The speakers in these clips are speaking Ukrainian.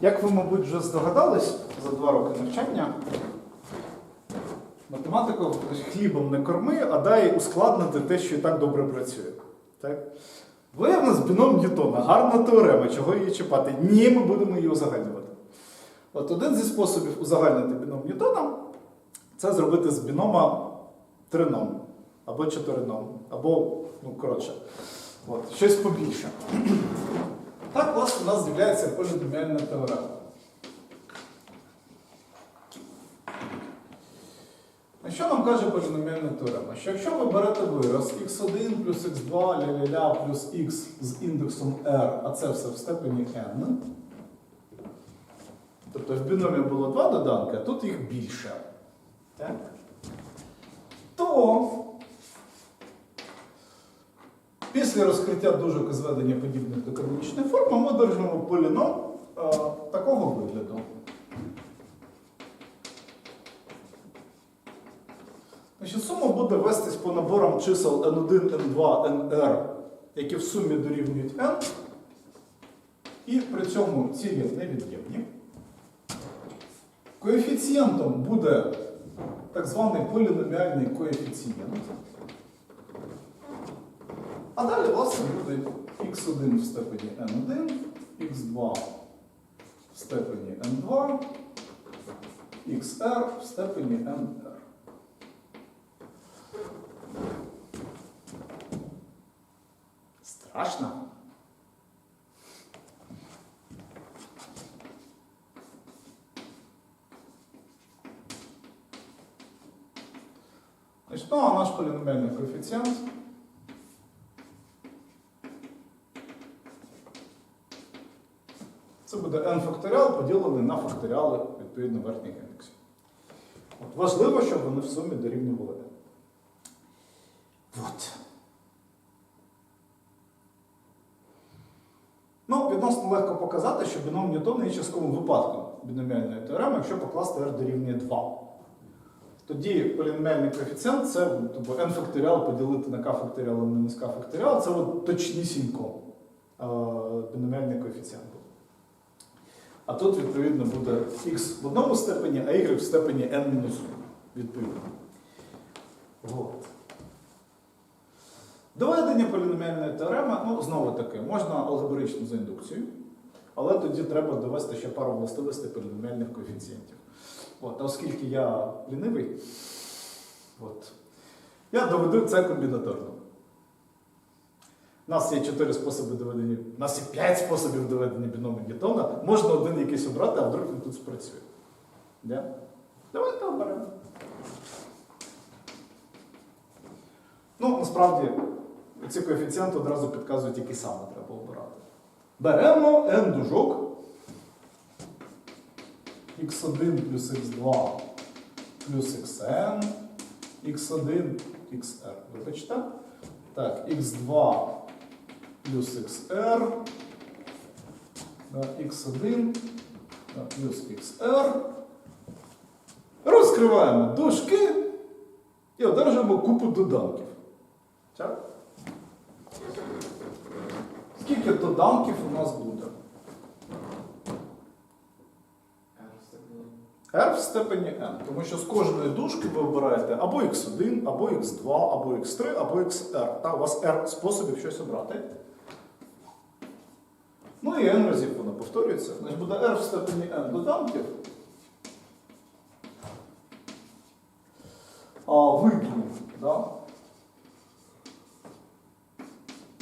Як ви, мабуть, вже здогадались за два роки навчання, математику хлібом не корми, а дай ускладнити те, що і так добре працює. Так? Виявлено з біном Ньютона. Гарна теорема, чого її чіпати? Ні, ми будемо її узагальнювати. От один зі способів узагальнити біном Ньютона це зробити з бінома трином, або чотирином, або, ну, коротше, от, щось побільше. Так, власне, у нас з'являється поліноміальна теорема. А що нам каже поліноміальна теорема? Що якщо ви берете вираз x1 плюс x2 ля-ля-ля плюс x з індексом r, а це все в степені n, тобто в біномі було два доданки, а тут їх більше, так? то після розкриття дужок і зведення подібних до канонічної форми ми одержуємо поліном е, такого вигляду. Значить, сума буде вестись по наборам чисел n1, n2, nr, які в сумі дорівнюють n, і при цьому цілі невід'ємні. Коефіцієнтом буде так званий поліноміальний коефіцієнт. А далі, власне, буде x1 в степені n1, x2 в степені n2, xr в степені nr. Страшно. Значить, ну, а наш поліноміальний коефіцієнт буде n факторіал поділений на факторіали відповідно верхніх індексів. От важливо, щоб вони в сумі дорівнювали. От. Ну, відносно легко показати, що біном Ньютона є частковим випадком біноміальної теореми, якщо покласти r дорівнює 2. Тоді поліноміальний коефіцієнт це тобто, n факторіал поділити на k факторіал мінус k факторіал, це от точнісінько е, біноміальний коефіцієнт. А тут, відповідно, буде x в одному степені, а y в степені n-1. відповідно. От. Доведення поліноміальної теореми, ну, знову таки, можна алгебраїчно за індукцією, але тоді треба довести ще пару властивостей поліноміальних коефіцієнтів. От, оскільки я лінивий, от, я доведу це комбінаторно. У нас є чотири способи доведення, у нас є п'ять способів доведення біному Ньютона. Можна один якийсь обрати, а вдруг він тут спрацює. Да? Давайте оберемо. Ну, насправді, ці коефіцієнти одразу підказують, який саме треба обирати. Беремо n дужок x1 плюс x2 плюс xn, x1, xr. Вибачте. Так, x2 плюс xr, да, x1 да, плюс xr. Розкриваємо дужки і одержуємо купу доданків. Так? Скільки доданків у нас буде? R в степені n. Тому що з кожної дужки ви обираєте або x1, або x2, або x3, або xr. Та, у вас r способів щось обрати. Ну і n разів воно повторюється. Значить буде r в степені n доданків. А виклик, да?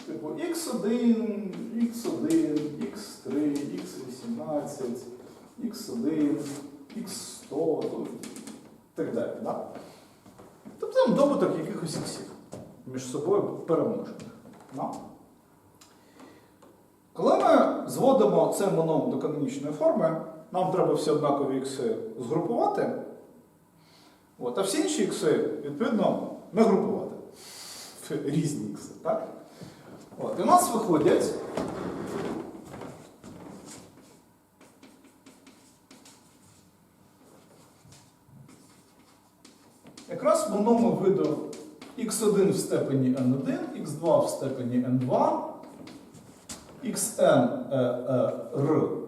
Типу x1, x1, x3, x18, x1, x100, ну, і так далі. Да? Тобто там добуток якихось іксів між собою перемножених. Да? Коли ми зводимо цей моном до канонічної форми, нам треба всі однакові ікси згрупувати, от, а всі інші ікси, відповідно, не групувати. Різні ікси. Так? От, і у нас виходять якраз в одному виду x1 в степені n1, x2 в степені n2, xn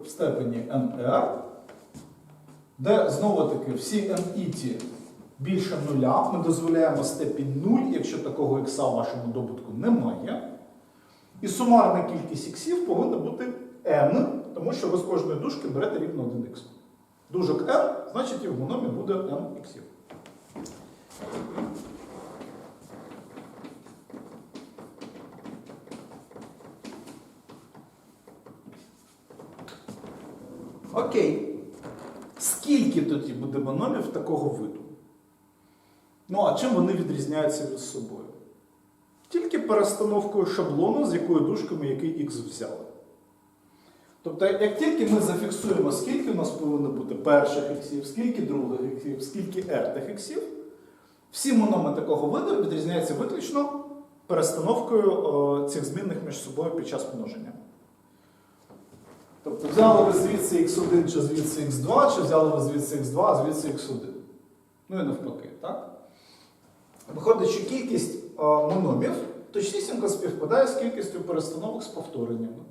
в степені nr, де знову-таки всі ті більше нуля, ми дозволяємо степінь 0, якщо такого х в вашому добутку немає. І сумарна кількість іксів повинна бути n, тому що ви з кожної дужки берете рівно 1 х. Дужок n, значить і в мономі буде n іксів. Окей. Скільки тоді буде мономів такого виду? Ну, а чим вони відрізняються між собою? Тільки перестановкою шаблону, з якою дужки ми який х взяли. Тобто, як тільки ми зафіксуємо, скільки у нас повинно бути перших іксів, скільки других іксів, скільки ертих іксів, всі мономи такого виду відрізняються виключно перестановкою о, цих змінних між собою під час множення. Тобто взяли ви звідси x1 чи звідси x2, чи взяли ви звідси x2, а звідси x1. Ну і навпаки, так? Виходить, що кількість мономів точнісінько співпадає з кількістю перестановок з повтореннями.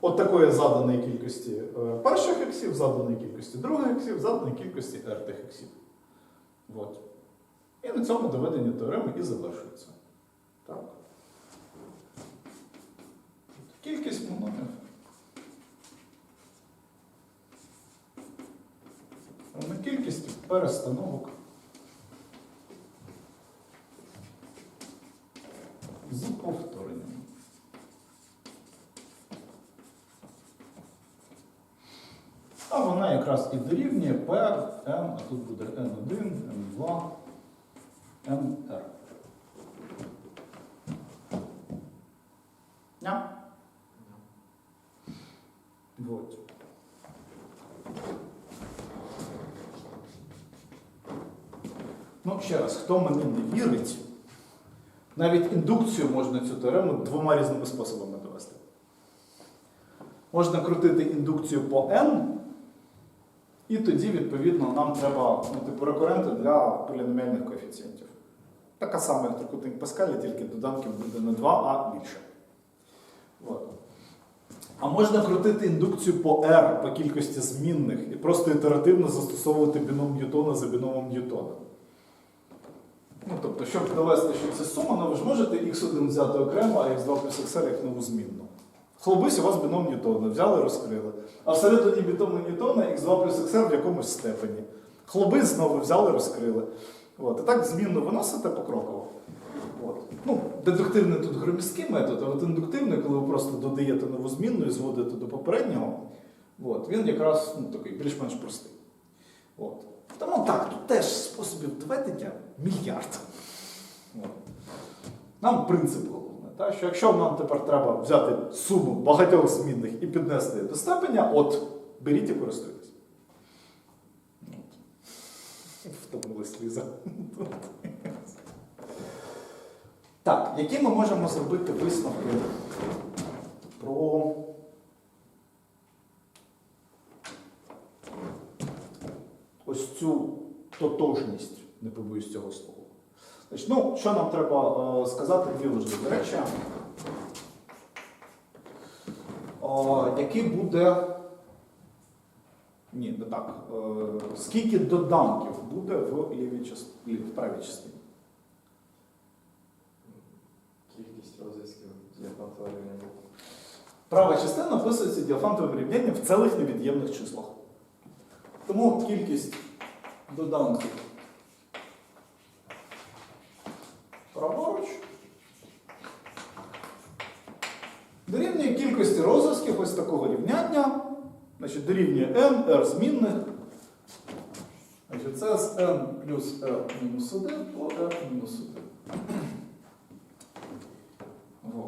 От такої заданої кількості е, перших іксів, заданої кількості других іксів, заданої кількості ертих іксів. От. І на цьому доведення теореми і завершується. Так. Кількість мономів. На кількість перестановок з повторенням. А вона якраз і дорівнює P, M, а тут буде N1, N2, NR. Ня? Вот. Ну, ще раз, хто мені не вірить, навіть індукцію можна цю теорему двома різними способами довести. Можна крутити індукцію по n, і тоді, відповідно, нам треба ну, типу, рекуренти для поліноміальних коефіцієнтів. Така сама, як трикутник Паскаля, тільки доданків буде не 2, а більше. От. А можна крутити індукцію по R по кількості змінних і просто ітеративно застосовувати біном Ньютона за біномом Ньютона. Ну, тобто, щоб довести, що це сума, ну ви ж можете x1 взяти окремо, а x2 плюс xr як нову змінну. Хлобись у вас біном Ньютона, взяли, розкрили. А всередині біному Ньютона x2 плюс xr в якомусь степені. Хлобись знову взяли, розкрили. От. І так змінну виносите покроково. От. Ну, дедуктивний тут громісткий метод, а от індуктивний, коли ви просто додаєте нову змінну і зводите до попереднього, от, він якраз ну, такий більш-менш простий. От. Тому так, тут теж способів доведення мільярд. Нам принцип головне, та, що якщо нам тепер треба взяти суму багатьох змінних і піднести до степеня, от беріть і користуйтесь. Втомилась Ліза. Так, які ми можемо зробити висновки про ось цю тотожність, не побоюсь цього слова. Значить, ну, що нам треба е, сказати, дві важливі речі. О, який буде. Ні, не так. Е, скільки доданків буде в, лівій частині, в правій частині? Кількість розв'язків діапантового рівня. Права частина описується діафантовим рівнянням в цілих невід'ємних числах. Тому кількість доданків праворуч дорівнює кількості розв'язків ось такого рівняння. Значить, дорівнює n, r змінних. Значить, це з n плюс r мінус 1 по r мінус 1.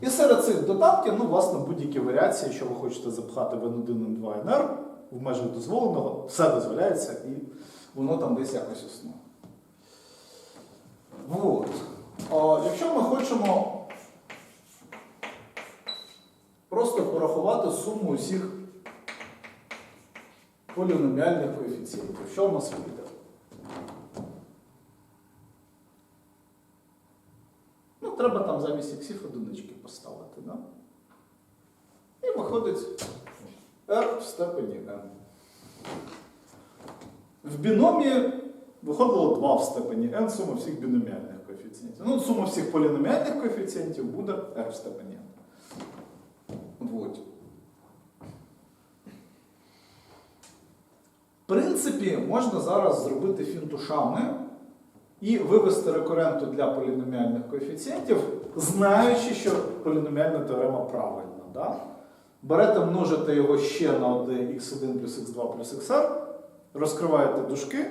І серед цих додатків, ну, власне, будь-які варіації, що ви хочете запхати в N1, N2, NR, в межах дозволеного, все дозволяється і воно там десь якось існує. Вот. А, якщо ми хочемо просто порахувати суму усіх поліноміальних коефіцієнтів, що в нас вийде? Ну, треба там замість іксів одинички поставити, да? виходить r в степені n. В біномі виходило 2 в степені n сума всіх біноміальних коефіцієнтів. Ну, сума всіх поліноміальних коефіцієнтів буде r в степені n. Вот. В принципі, можна зараз зробити фінтушами і вивести рекуренту для поліноміальних коефіцієнтів, знаючи, що поліноміальна теорема правильна. Да? Берете, множите його ще на 1 x1 плюс x2 плюс xr, розкриваєте дужки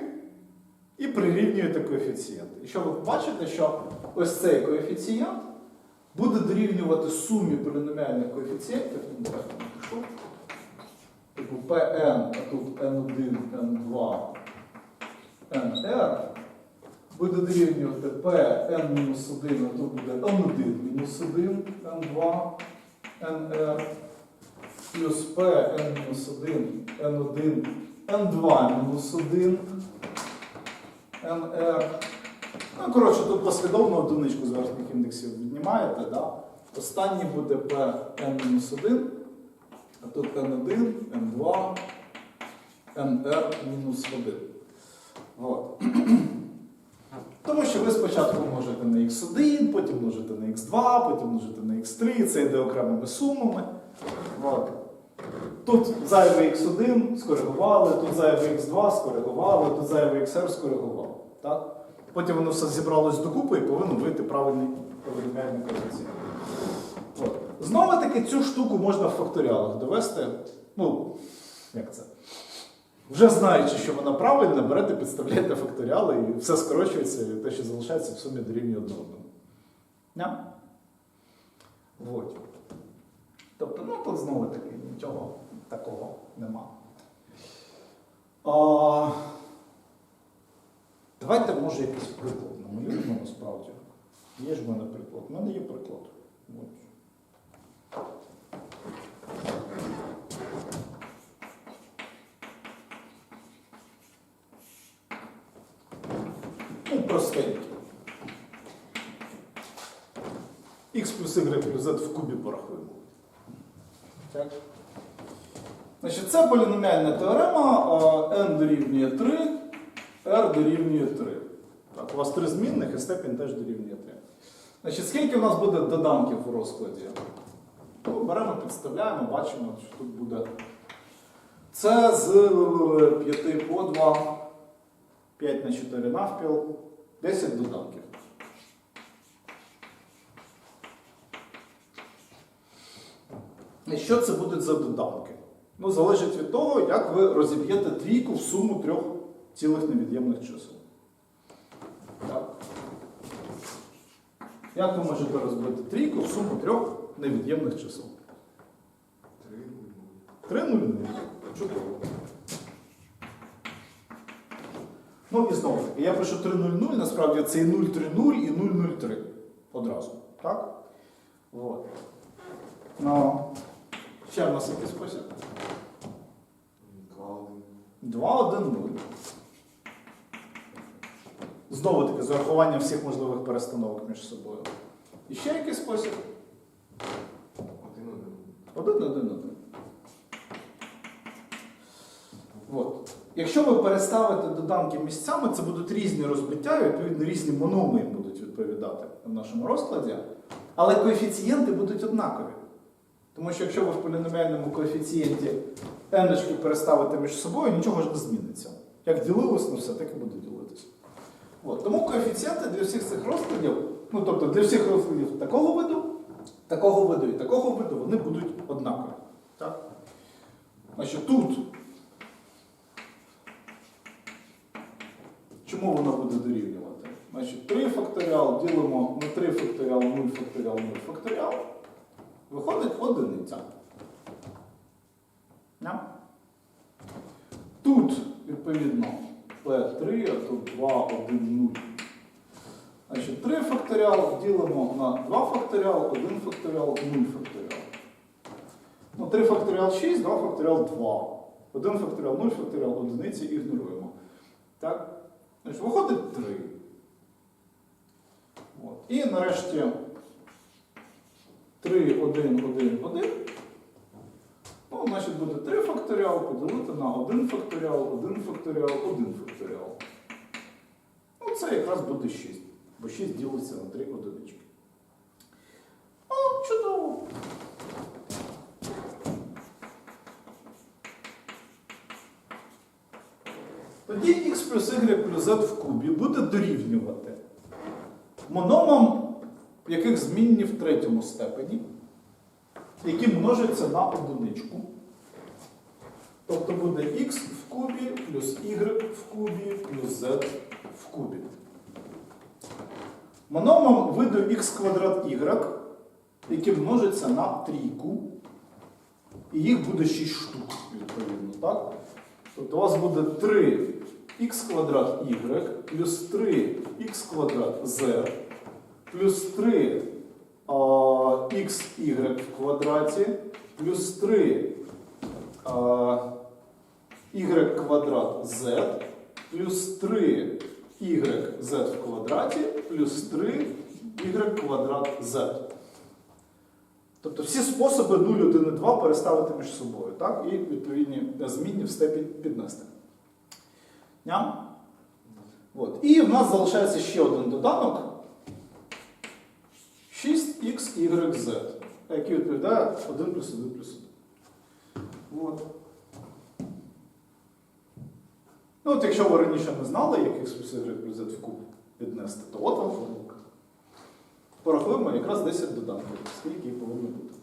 і прирівнюєте коефіцієнти. І що ви бачите, що ось цей коефіцієнт буде дорівнювати сумі поліноміальних коефіцієнтів. Ну. Типу Pn, а тут n1, n2, nr буде дорівнювати Pn-1, а тут буде n1-1, n2, nr, плюс Pn-1, n1, n2-1, nr. Ну, коротше, тут послідовно одиничку з верхніх індексів віднімаєте, да? Останній буде Pn-1, а тут n1, n2, nr-1. От. Тому що ви спочатку можете на x1, потім множите на x2, потім множите на x3, це йде окремими сумами. От. Тут зайвий x1 скоригували, тут зайвий x2 скоригували, тут зайвий xr скоригували. Так? Потім воно все зібралось докупи і повинно вийти правильний поліноміальний коефіцієнт. Знову таки цю штуку можна в факторіалах довести. Ну, як це? Вже знаючи, що вона правильна, берете, підставляєте факторіали і все скорочується, і те, що залишається, в сумі дорівнює одне одному. Вот. Тобто, ну тут знову таки нічого такого нема. А, давайте, може, якийсь приклад на мою намалюємо насправді. Є ж в мене приклад. У мене є приклад. От. Ну, простенький. Х плюс y плюс z в кубі порахуємо. Так. Значить, це поліноміальна теорема n дорівнює 3, r дорівнює 3. Так, у вас три змінних і степінь теж дорівнює 3. Значить, скільки в нас буде доданків у розкладі? Ну, беремо, підставляємо, бачимо, що тут буде. Це з 5 по 2, 5 на 4 навпіл, 10 доданків. І що це будуть за доданки? Ну, залежить від того, як ви розіб'єте трійку в суму трьох цілих невід'ємних чисел. Так. Як ви можете розбити трійку в суму трьох невід'ємних чисел? Три 3 0 Чудово. Ну і знову таки, я пишу 3 0 0, насправді це і 0 3 0 і 0 0 3 одразу. Так? От. Ну, ще в нас який спосіб? Два один. 2 1 0. Знову таки, з урахуванням всіх можливих перестановок між собою. І ще який спосіб? Один один. 1 1 1. От. Якщо ви переставите доданки місцями, це будуть різні розбиття, і відповідно різні мономи будуть відповідати в нашому розкладі. Але коефіцієнти будуть однакові. Тому що якщо ви в поліноміальному коефіцієнті n переставите між собою, нічого ж не зміниться. Як ділилось на все, так і буде ділитися. От. Тому коефіцієнти для всіх цих розкладів, ну тобто для всіх розкладів такого виду, такого виду і такого виду, вони будуть однакові. Так? Значить, тут. Чому воно буде дорівнювати? Значить, 3 факторіал ділимо на 3 факторіал, 0 факторіал, 0 факторіал. Виходить одиниця. Да? Тут, відповідно, P3, а тут 2, 1, 0. Значить, 3 факторіал ділимо на 2 факторіал, 1 факторіал, 0 факторіал. Ну, 3 факторіал 6, 2 факторіал 2. 1 факторіал, 0 факторіал, одиниці ігноруємо. Так? Значить, виходить 3. От. І нарешті 3, 1, 1, 1. значить буде 3 факторіал поділити на 1 факторіал, 1 факторіал, 1 факторіал. Ну, це якраз буде 6. Бо 6 ділиться на 3 одинички. О, чудово. Тоді x плюс y плюс z в кубі буде дорівнювати мономам, яких змінні в третьому степені, які множаться на одиничку. Тобто буде x в кубі плюс y в кубі плюс z в кубі. Мономам виду x квадрат y, які множаться на трійку, і їх буде 6 штук, відповідно, так? Тобто у вас буде 3 х квадрат y плюс 3 х квадрат z плюс 3 а, xy в квадраті плюс 3 а, y квадрат z плюс 3 yz в квадраті плюс 3 y квадрат z. Тобто всі способи 0, 1 і 2 переставити між собою, так? І відповідні змінні в степінь піднести. От. І в нас залишається ще один доданок. 6xyz, який відповідає 1 плюс 1 плюс 1. От. Ну, от якщо ви раніше не знали, як x плюс y плюс z в куб піднести, то от вам формулка. Порахуємо якраз 10 доданків, скільки їх повинно бути.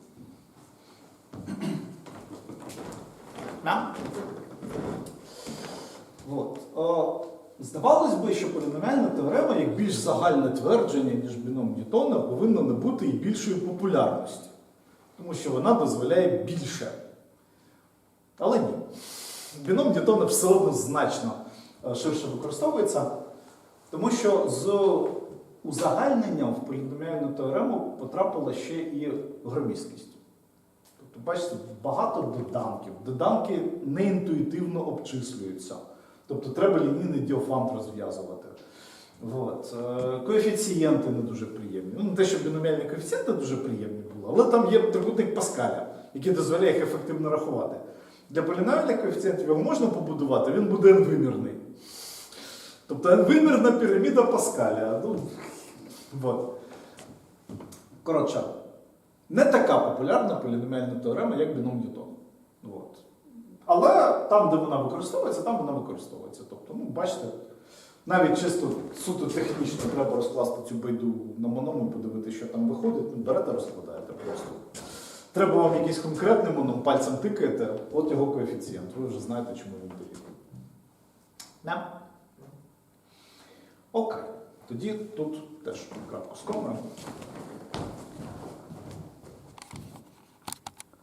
От. Здавалось би, що поліноміальна теорема, як більш загальне твердження, ніж біном Ньютона, повинна набути і більшої популярності. Тому що вона дозволяє більше. Але ні. Біном Ньютона все одно значно е, ширше використовується, тому що з узагальненням в поліноміальну теорему потрапила ще і громісткість. Тобто, бачите, багато доданків. Доданки неінтуїтивно обчислюються. Тобто треба лінійний діофант розв'язувати. От. Е, Коефіцієнти не дуже приємні. Ну, не те, що біноміальні коефіцієнти дуже приємні були, але там є трикутник Паскаля, який дозволяє їх ефективно рахувати. Для поліноміальних коефіцієнтів його можна побудувати, він буде n-вимірний. Тобто n-вимірна піраміда Паскаля. Ну, от. Коротше, не така популярна поліноміальна теорема, як біном Ньютона. От. Але там, де вона використовується, там вона використовується. Тобто, ну, бачите, навіть чисто суто технічно треба розкласти цю байду на мономи, подивитися, що там виходить, ну, берете, розкладаєте просто. Треба вам якийсь конкретний моном, пальцем тикаєте, от його коефіцієнт. Ви вже знаєте, чому він дорівнює. Не? Окей. Тоді тут теж крапку скромно.